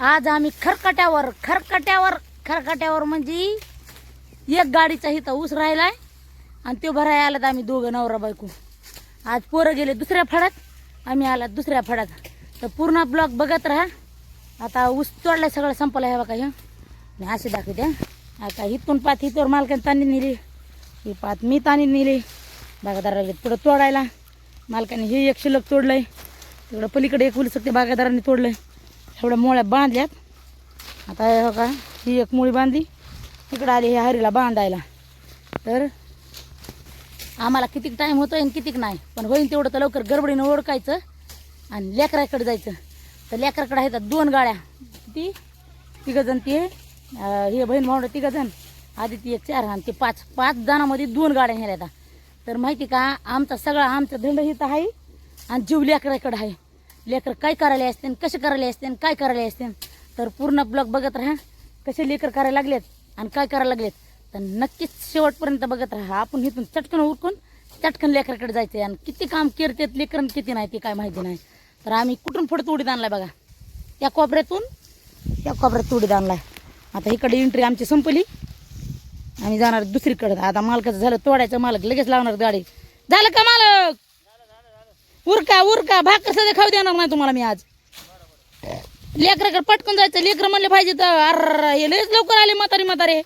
आज आम्ही खरकट्यावर खरकट्यावर खरकट्यावर म्हणजे एक गाडीचा इथं ऊस राहिलाय आणि तो भराय आलात आम्ही दोघं नवरा बायको. आज पोरं गेले दुसऱ्या फडात आम्ही आलात दुसऱ्या फडात तर पूर्ण ब्लॉक बघत राहा. आता ऊस तोडलाय सगळं संपलं आहे बघा हे. मी असे दाखवते आता इथून पात हिथवर मालकाने ताणी नेली. ही पात मी ताणी नेली. बागादाराला पुढं तोडायला. मालकाने हे एक शिल्लक तोडलंय. तिकडं पलीकडे एक उली सकते बागादारांनी तोडलंय. एवढ्या मोळ्या बांधल्यात. आता हो का ही एक मुळी बांधली. इकडं आली ह्या हरीला बांधायला. तर आम्हाला कितीक टाईम होतो आणि कितीक नाही. पण होईन तेवढं तर लवकर गडबडीनं ओळखायचं आणि लेकराकडे जायचं. तर लेकराकडे आहेत दोन गाड्या. किती? तिघंजण ते हे बहीण भावंड तिघंजण. आदिती एक चार आणि ते पाच. पाच जणांमध्ये दोन गाड्या नेल्या तर माहिती का आमचा सगळा आमचा धंड इथं आहे आणि जीव लेकराकडे आहे. लेकर काय करायला असते आणि कसे करायला असते आणि काय करायला असते. तर पूर्ण ब्लॉग बघत राहा कसे लेकर करायला लागलेत आणि काय करायला लागलेत. तर नक्कीच शेवटपर्यंत बघत राहा. आपण इथून चटकन उरकून चटकन लेकराकडे जायचं आणि किती काम करतात लेकरन किती नाही ते काय माहिती नाही. तर आम्ही कुठून पुढे उडीत आणलाय बघा. त्या कोपऱ्यातून त्या कोपऱ्यात उडीत आणलाय. आता इकडे एंट्री आमची संपली. आम्ही जाणार दुसरीकडे. आता मालकाचं झालं तोडायचं मालक लगेच लावणार गाडी. झालं का मालक? उरका उरका. भाकर सध्या खाऊ देणार नाही तुम्हाला मी आज. लेकराकडे पटकन जायचं. लेकर म्हणले पाहिजे तर अर हे लयच लवकर आले म्हातारे म्हातारे.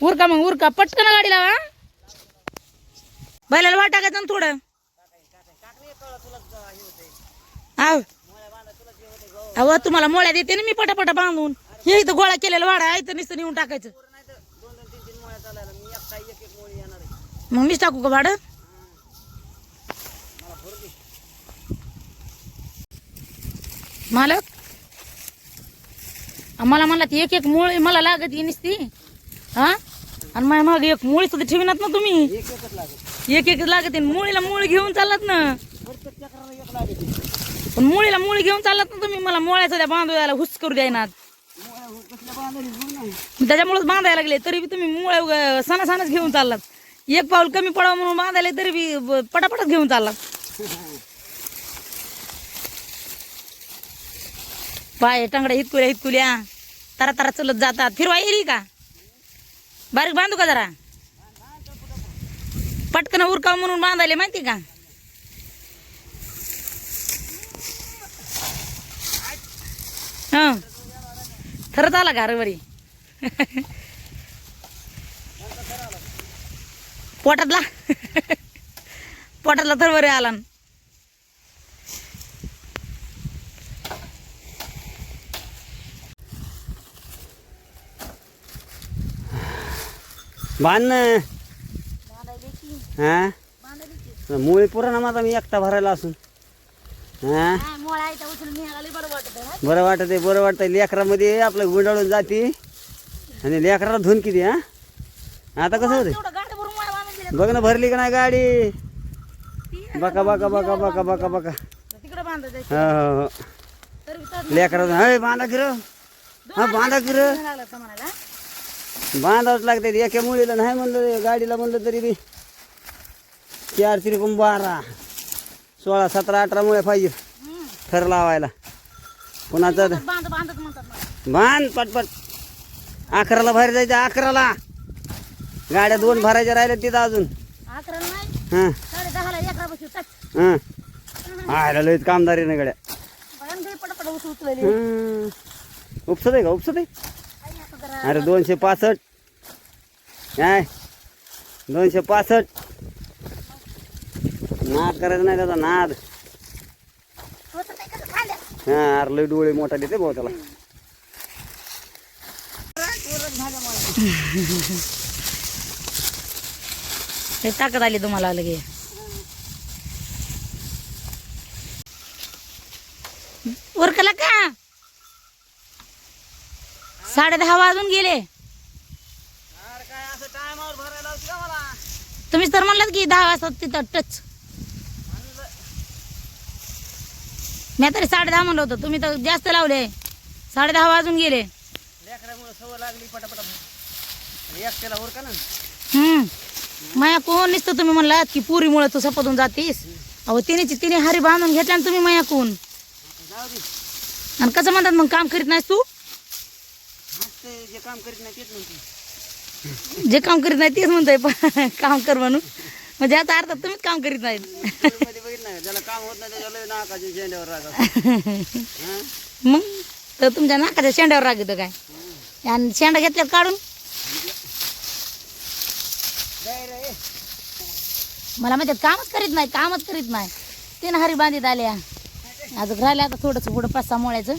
उरका मग उरका. पटकन गाडी लावा हा? बैलाला वाट टाकायचं ना थोडं. आव. अहो तुम्हाला मोळ्या देते ना मी पटापटा बांधून. हे इथं गोळा केलेला वाडा आहे तर नुसतं नेऊन टाकायचं. मग मीच टाकू का भाडं मालक? मला म्हणला एक एक मुळी मला लागत ही नसती. हा? आणि माझ्या मागे एक मुळी सुद्धा ठेवणार ना तुम्ही. एक एक लागत आहे. मुळीला मुळी घेऊन चाललात ना. पण मुळीला मुळी घेऊन चाललात ना तुम्ही. मला मुळ्या सध्या बांधू द्यायला हुस करू द्यायनात. त्याच्यामुळेच बांधायला लागले. तरी बी तुम्ही मुळ्या सणा सणच घेऊन चाललात. एक पाऊल कमी पडावं म्हणून बांधायला तरी बी पटापटच घेऊन चाललात. पाय टांगड्या हितकुल्या हितकुल्या. तारा तारा चलत जातात. फिरवा येरी का? बारीक बांधू का जरा? पटकन उरकाव म्हणून बांधायले माहिती का? हा. खरंच आला घरवरी पोटातला? पोटातला थरवरी आला. बांध ना. हा? मुळे पुरा माझा मी एकटा भरायला असून. हा? बरं वाटत आहे. बरं वाटतंय लेकरामध्ये आपलं गुंडाळून जाते. आणि लेकराला धुन किती हा? आता कसं होते बघ ना भरली का नाही गाडी? बका बका बका बका बका बका. हो हो हो. लेकरा बांधा किर हा बांधा किर नाही लागलं असं म्हणायला बांधावंच लागते एका मुलीला नाही म्हणलं गाडीला म्हणलं तरी बी. चार त्रिकोण बारा. सोळा सतरा अठरा मुळे पाहिजे. थर लावायला. पुन्हा बांध पटपट. अकराला बाहेर जायचं अकराला. गाड्या दोन भरायच्या राहिल्या तिथं अजून. हां. हां. आयला लयच कामदारी ना गाड्या. उपसत आहे का? उपसत आहे? अरे दोनशे पासष्ट. काय? दोनशे पासष्ट. नाद करायचं नाही त्याचा नाद. हा अरे लय डोळे मोठा देते भाऊ त्याला. हे ताकद आली तुम्हाला लगे. उरकला का? साडे दहा वाजून गेले. तुम्हीच तर म्हणलात की दहा वाजता तिथं टच. मी तरी साडे दहा म्हणलं होतं. तुम्ही तर जास्त लावले. साडे दहा वाजून गेले. लेकरामुळे सवय लागली पटापटा. एकट्याला वर का ना. हम्म. माया कोण नुसतं तुम्ही म्हणलात की पुरीमुळे तू सपदून जातीस. अहो तिने तिने हारी बांधून घेतल्या तुम्ही माया कोण आणि कसं म्हणतात मग काम करीत नाहीस तू? ते जे काम करीत नाही तेच म्हणतो. जे काम करीत नाही तेच म्हणतोय पण काम कर म्हणून. म्हणजे याचा अर्थ तुम्हीच काम करीत नाहीत. नाही? मग? तर तुमच्या नाकाच्या शेंड्यावर राग येतो काय? आणि शेंडा घेतल्यात काढून. मला म्हणतात कामच करीत नाही कामच करीत नाही. तीन हारी बांधित आल्या. अजून राहिल्या आता थोडंसं पुढं पाच सहा मोळ्याचं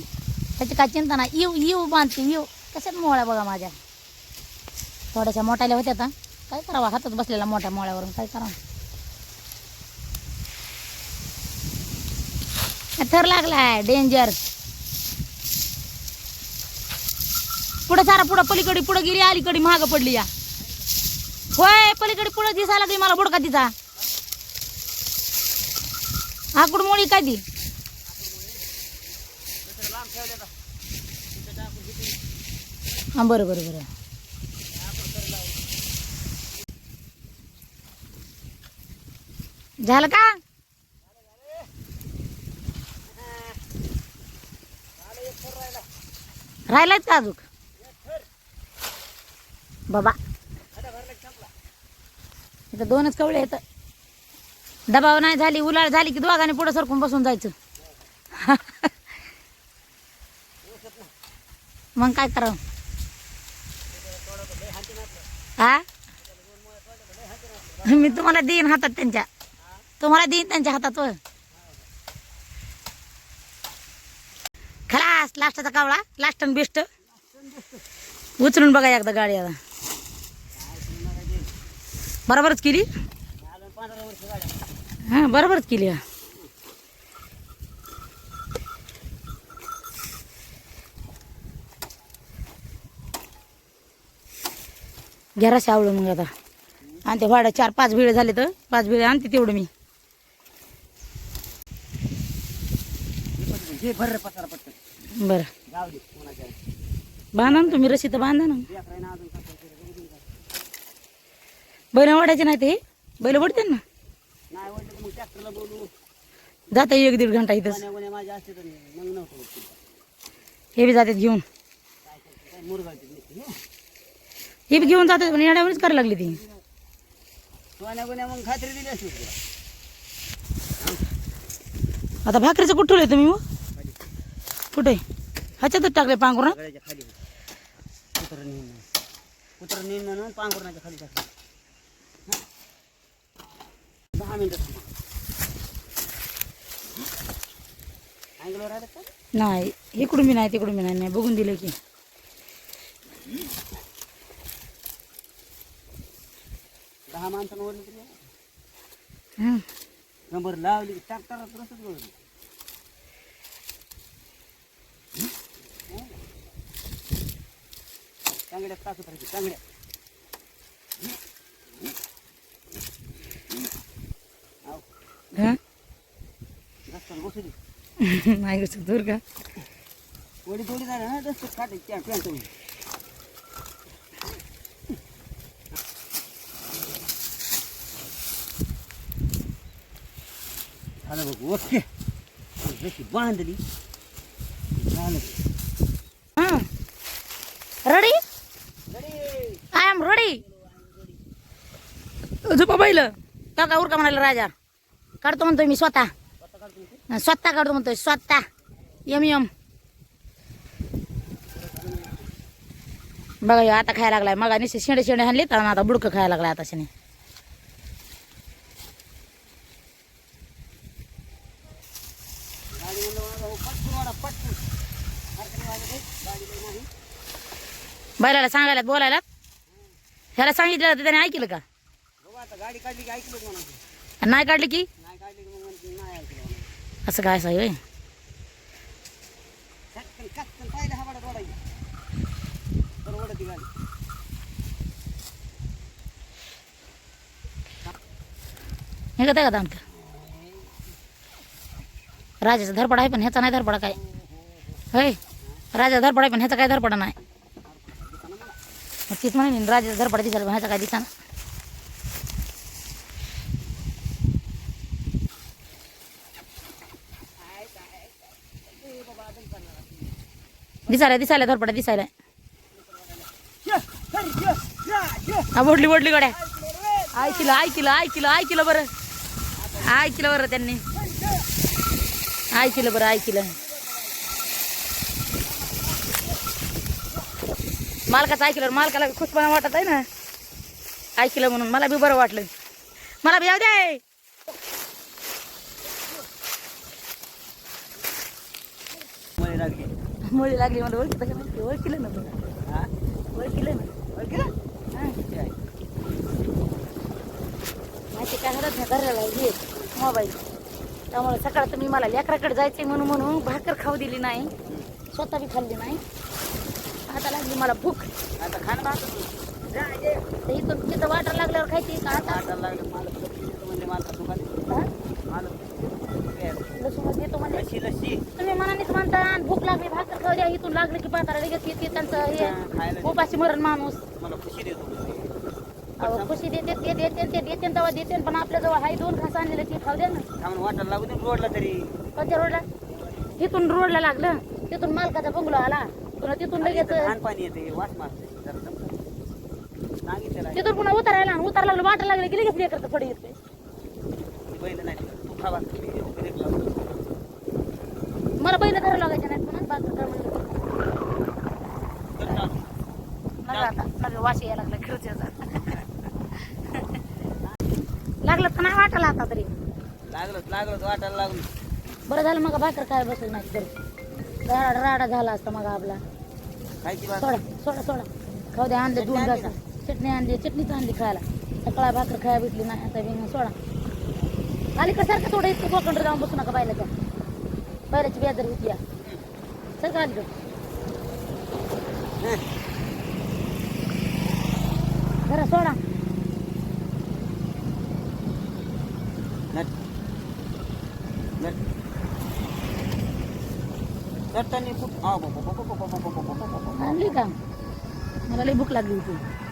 त्याची काय चिंता नाही. येऊ येऊ बांधते येऊ कशात मोळ्या बघा माझ्या. थोड्याशा मोठ्याल्या होत्या आता. काय करावा? हातात बसलेला मोठ्या मोळ्यावरून. काय करावं? थर लागलाय. डेंजर पुढं सारा पुढं. पलीकडे पुढं गेली अलीकडे महाग पडली या. होय पलीकडे पुढं दिसायला लागली मला बुडका तिचा. आकुड मोळी काय ती? हा बरं बरं बरं. झालं का? राहिलाच का अजून? बाबा. इथं दोनच कवळे येत दबाव नाही झाली उलाळ झाली की दोघांनी पुढे सरकून बसून जायचं. मग काय करावं? हा मी तुम्हाला देईन हातात त्यांच्या. तुम्हाला देईन त्यांच्या हातात व खलास लास्टचा कावळा लास्ट आणि बेस्ट. उचलून बघा एकदा गाडी आता. बरोबरच केली? हा बरोबरच केली हा. आवडून मग आता. आणि ते वाडा चार पाच भिळे झाले तर पाच भिळे आणते तेवढं मी. भर रे पसारा पटकन. बरं. जाऊ दे कोणाच्या बांधा ना तुम्ही रशी तर बांधा ना. लेकरांना अजून कसं बैल वाढायचे नाही ते बैल वडते ना? नाही वाटलं तर मग ट्रॅक्टरला बोलू. जाता एक दीड घंटा इथंच. कोण्या कोण्या माझ्या असते तर मग नव्हतं होत ते. हे बी जातात घेऊन. काय करते? काय मुरगाळते नुसती, हे. हे बी घेऊन जातात पण येण्यावरच करायला लागली ती. कोण्या कोण्या मग खात्री दिली असते तुला. आता भाकरीचं कुठं तुम्ही मग? कुठे? ह्याच्यातच टाकले गळ्याच्या खाली. कुत्र नेईन म्हणून कुत्र नेईन म्हणून पांघरुणाच्या खाली टाकलं. हं? दहा मिनिटं थांबा. अँगलवर आलं का? नाही इकडून बी नाही तिकडून बी नाही नाही बघून दिलं की. दहा माणसांना तरी हं. नंबर लावली की ट्रॅक्टरात रसच हं? रस्त्याला बसू दे. नाही कसं दूर का? वडी थोडी झाली ना रस्त्यात काटायची त्या पॅन्ट झालं बघ ओके. जशी बांधली. झालं हां रेडी आय एम रेडी झोपा पहिलं का का उरका म्हणाला राजा काढतो म्हणतोय मी स्वतः. स्वतः काढतो म्हणतोय स्वतः. Yum yum. बघा आता खायला लागलाय. मग निश्चित शेंडे शेंडे हाणले तर आता बुडकं खायला लागलाय आता शेणे बैलाला सांगायला बोलायला? ह्याला सांगितलं तर त्याने ऐकलं का? गाडी काढली की ऐकलं म्हणा नाही काढलं की? नाही काढली की मग म्हणते नाही ऐकलं म्हणा. असं काय असं होय? कटकन कटकन पाहिलं हा बडा तोडायची. तर ओढती गाडी. हे का का आमचं राजाचा धरपडा आहे पण ह्याचा नाही धरपडा काय? होय? राजाचा धरपडा आहे पण ह्याचा काय धरपडा नाही? मग तीच म्हणे राजाचा धरपडा दिसायला पण ह्याचा काय दिसा दिसायला दिसायला धरपडा दिसायला. हा बोडली बोडली गड्या. ऐकिलं ऐकिलं ऐकिलं ऐकिलं बरं. ऐकिलं बरं त्यांनी. ऐकिलं बरं ऐकिलं. मालकाचं ऐकलं मालकाला खुशपणा वाटत आहे ना? ऐकलं म्हणून मला बी बरं वाटलं. मला बी जाऊ दे मध्ये लागली मुळी लागली मला ओळखी का माहिती ओळखीलं ना बघा हा? ओळखीलं ना ओळखलं? हा. माहिती काय हरत नाही हे मोबाईल त्यामुळे सकाळ तुम्ही मला लेकराकडे जायचे म्हणून म्हणून भाकर खाऊ दिली नाही स्वतः बी खाल्ली नाही आता लागली मला भूक आता खाणं भाकर तू. जा, ये. तर इथून तिथं वाटर लागल्यावर खायची का आता वाटायला लागलं मला मला दुकान? मला लसूण देतो म्हणजे लस्सी लस्सी तुम्ही मनानेच म्हणता आणि भूक लागली भाकर खाऊ द्या इथून लागलं की पाताला लगेच येते त्यांचं हा, खायला उपाशी मरण माणूस. मला खुशी देतो अहो, खुशी देते ते देते ते देते तेव्हा देते पण आपल्या जवळ हाय दोन घास आणलेले ते खाऊ द्या ना. थांबून वाटायला लागू दे रोडला तरी. कोणत्या रोडला? रोडला लागलं तिथून मालकाचा बंगलो आला पुन्हा तिथून लगेच लहान पाणी येते वास मारते जरा दमतं. सांगितलेलं आहे. तिथून पुन्हा उतरायला आणि उतार लागलं वाटा लागलं की लगेच लेकरचं फडी येते बैल नाही. मला पहिलं करायला लागायचं नाही पुन्हा भाकर कर म्हणलं वाशी यायला लागला लागलं तर नाही वाटायला आता तरी. लागलंच लागलंच वाटायला लागलं. बरं झालं मग भाकर काय बसलं नाही तरी. राडा राडा झाला असता मग आपला. सोडा सोडा सोडा. खाऊ द्या आणले दोन घास. चटणी आणली चटणीच आणली खायला. सकाळ भाकर खायला भेटली नाही आता सोडा. अलीकडे सारखं थोडं इतकं बोकंड जाऊन बसू नका बायला त्या बैलाची बेदर होती या सारखं अलीकडे जरा सोडा आणली का मला लई भूक लागली होती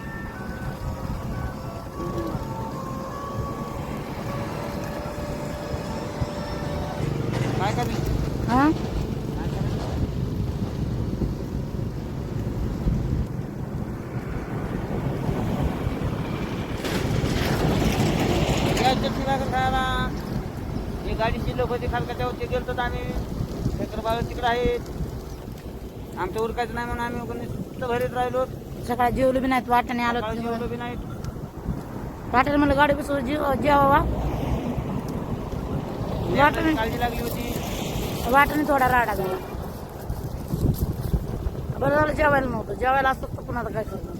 चटणी भाकर खायला ही गाडी शिल्लक होती खालकाच्या वरती गेलो तर आम्ही. शेखर बाबा तिकडे आहेत. आमच्या उरकायचं नाही म्हणून आम्ही नुसतं भरीत राहिलो. सकाळी जेवलो बी नाहीत वाटाने आलो जेवलो बी नाही वाटाने मला गाडी बसवून जेव जेवावा. लेकरांची काळजी लागली होती. वाटाने थोडा राडा झाला. बरं झालं जेवायला नव्हतं. जेवायला असतं तर पुन्हा काय करणार?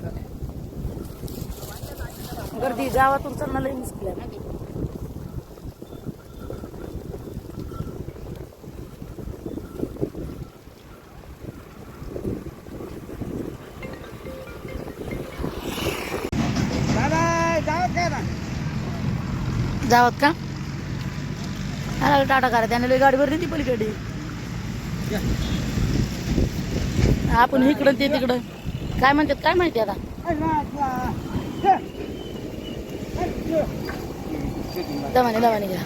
गर्दी गावातून चालणं लई मुश्किल आहे माहिती आहे. दादा जाऊ काय ना जावत का? आला टाटा करा त्याने गाडी भरली ती पलीकडे. आपण इकडं ते तिकडं. काय म्हणतात काय माहिती आता? दमाने दमाने घ्या.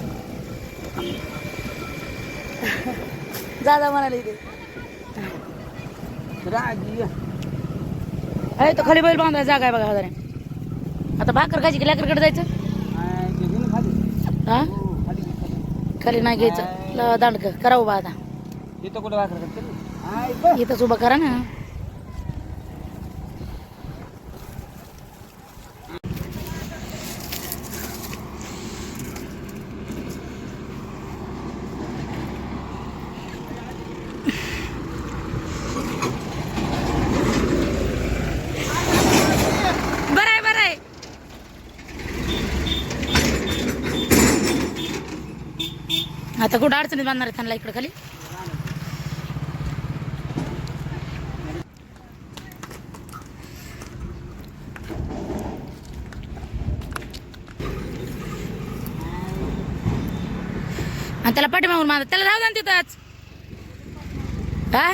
जा म्हणाले इथे. अरे तो खाली बैल बांधायला जागा आहे बघा हजार. आता भाकर खायची लेकरकडे जायचं? हा? खाली नाही घ्यायचं. दांडक करा उभा आता. इथं कुठे इथंच उभा करा ना बरं आहे बरं आहे आता कुठं अडचणीत बांधणार आहे त्यांना इकडं खाली? आणि त्याला पाठीमागून मारत त्याला राहू द्या ना तिथंच. हा?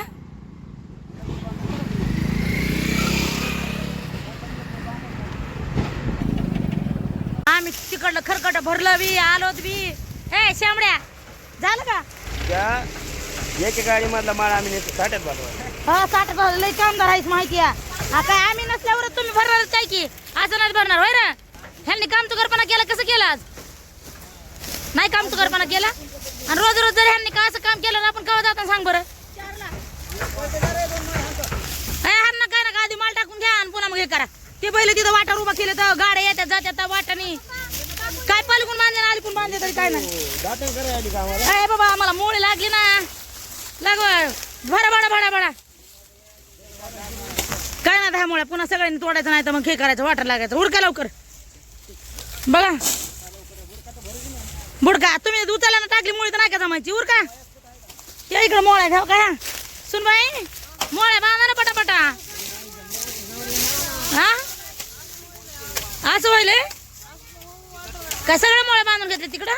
आम्ही तिकडलं खरकट भरलं बी आलोत बी. ए शामड्या झालं का? एक गाडी मधला माळ आम्ही नेतो ताट्यात बनवायला हा साठ हजार लय कामगार आहेस माहिती आहे. हा काय आम्ही नसल्यावर तुम्ही भरणारच काय की? असं नाही भरणार होय ना? ह्यांनी काम चुकारपणा केला कसं केलं आज? नाही काम चुकारपणा केला? आणि रोज रोज जर ह्यांनी का असं काम केलं ना आपण केव्हा जाता सांग बरं? ए, ह्यांना काय ना आधी माल टाकून घ्या आणि पुन्हा मग हे करा. ते पहिले तिथं वाटावर उभा केले तर गाड्या येतात जात्यात वाटानी. काय पलकून बांधले ना आलीकून बांधले तरी काय नाही. आली अरे बाबा आम्हाला मोळी लागली ना. लाग भडा भडा भडा भडा. काय ना दहा मुळे पुन्हा सगळ्यांनी तोडायचं नाही तर मग हे करायचं वाटर लागायचं. उरका लवकर. बघा. बुडका तुम्ही उचलला ना टाकली मुळी तर नाही का जमायची? उरका या इकडं मोळ्या घ्याव का? सुन बाई मोळ्या बांधा ना पटापटा हा असं व्हायले काय सगळं मोळ्या बांधून घेतले तिकडं?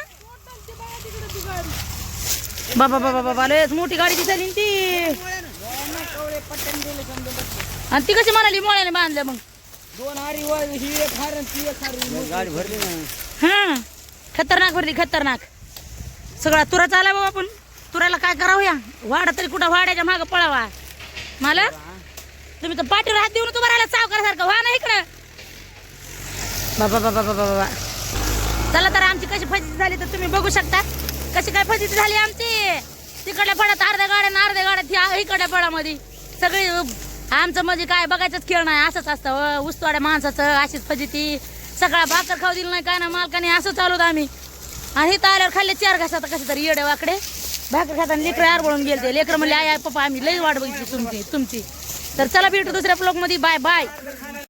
बाबा बाबा बाबा लयच मोठी गाडी दिसली ती. आणि ती कशी म्हणाली मोळ्याने बांधल्या मग? दोन हारी ही एक हार आणि ती एक गाडी भरली ना हा खतरनाक भरली खतरनाक. सगळा तुरा चाला बाबा आपण. तुराला काय करावं या? वाडा तरी कुठं वाड्याच्या मागं पळावा. मला? तुम्ही तर पाठीवर हात देऊन तुम्हाला सावकारासारखं. व्हा ना इकडं. बाबा बाबा बाबा बाबा. चला तर आमची कशी फजिती झाली तर तुम्ही बघू शकता. कशी काय फजिती झाली आमची? तिकडल्या पडात अर्ध्या गाड्या ना अर्ध्या गाड्यात ह्या इकडल्या पडामध्ये. सगळी आमचं म्हणजे काय बघायचंच खेळ नाही असंच असतं. उस्तवाड्या माणसाचं अशीच फजिती. सगळा भाकर खाऊ दिलं नाही काय ना मालकाने असं चालवत आम्ही. आणि इथं आल्यावर खाल्ले चार घासात कसं तरी येडे वाकडे. भाकर खाताना लेकरं आरबळून गेलते. लेकरं म्हणले आय पप्पा आम्ही लई वाट बघितली तुमची तुमची. तर चला भेटू दुसऱ्या ब्लॉगमध्ये बाय बाय